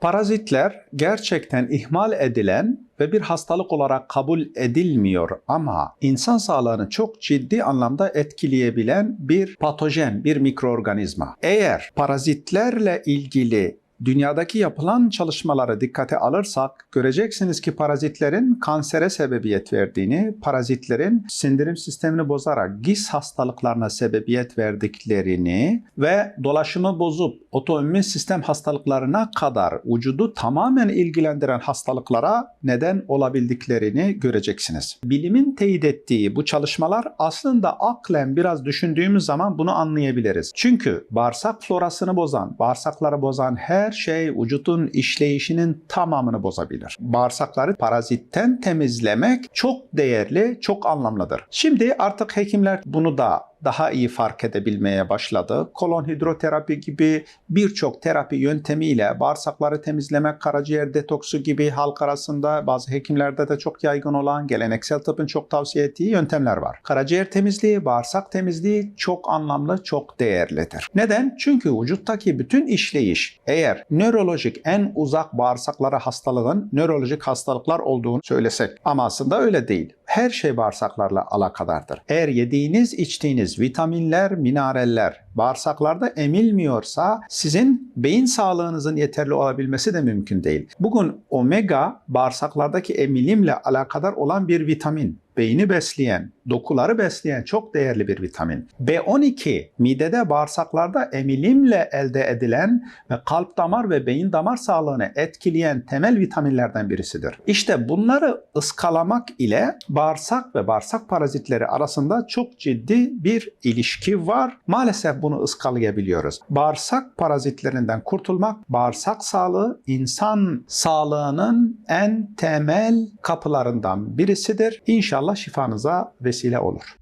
Parazitler gerçekten ihmal edilen ve bir hastalık olarak kabul edilmiyor ama insan sağlığını çok ciddi anlamda etkileyebilen bir patojen, bir mikroorganizma. Eğer parazitlerle ilgili Dünyadaki yapılan çalışmalara dikkate alırsak göreceksiniz ki parazitlerin kansere sebebiyet verdiğini, parazitlerin sindirim sistemini bozarak GIS hastalıklarına sebebiyet verdiklerini ve dolaşımı bozup otoimmün sistem hastalıklarına kadar vücudu tamamen ilgilendiren hastalıklara neden olabildiklerini göreceksiniz. Bilimin teyit ettiği bu çalışmalar aslında aklen biraz düşündüğümüz zaman bunu anlayabiliriz. Çünkü bağırsak florasını bozan, bağırsakları bozan her şey vücudun işleyişinin tamamını bozabilir. Bağırsakları parazitten temizlemek çok değerli, çok anlamlıdır. Şimdi artık hekimler bunu da daha iyi fark edebilmeye başladı. Kolon hidroterapi gibi birçok terapi yöntemiyle bağırsakları temizlemek, karaciğer detoksu gibi halk arasında bazı hekimlerde de çok yaygın olan geleneksel tıbbın çok tavsiye ettiği yöntemler var. Karaciğer temizliği, bağırsak temizliği çok anlamlı, çok değerlidir. Neden? Çünkü vücuttaki bütün işleyiş eğer nörolojik en uzak bağırsaklara hastalığın nörolojik hastalıklar olduğunu söylesek ama aslında öyle değil. Her şey bağırsaklarla alakadardır. Eğer yediğiniz, içtiğiniz vitaminler, mineraller bağırsaklarda emilmiyorsa sizin beyin sağlığınızın yeterli olabilmesi de mümkün değil. Bugün omega bağırsaklardaki emilimle alakadar olan bir vitamin beyni besleyen, dokuları besleyen çok değerli bir vitamin. B12 midede bağırsaklarda emilimle elde edilen ve kalp damar ve beyin damar sağlığını etkileyen temel vitaminlerden birisidir. İşte bunları ıskalamak ile bağırsak ve bağırsak parazitleri arasında çok ciddi bir ilişki var. Maalesef bunu ıskalayabiliyoruz. Bağırsak parazitlerinden kurtulmak, bağırsak sağlığı insan sağlığının en temel kapılarından birisidir. İnşallah şifanıza vesile olur.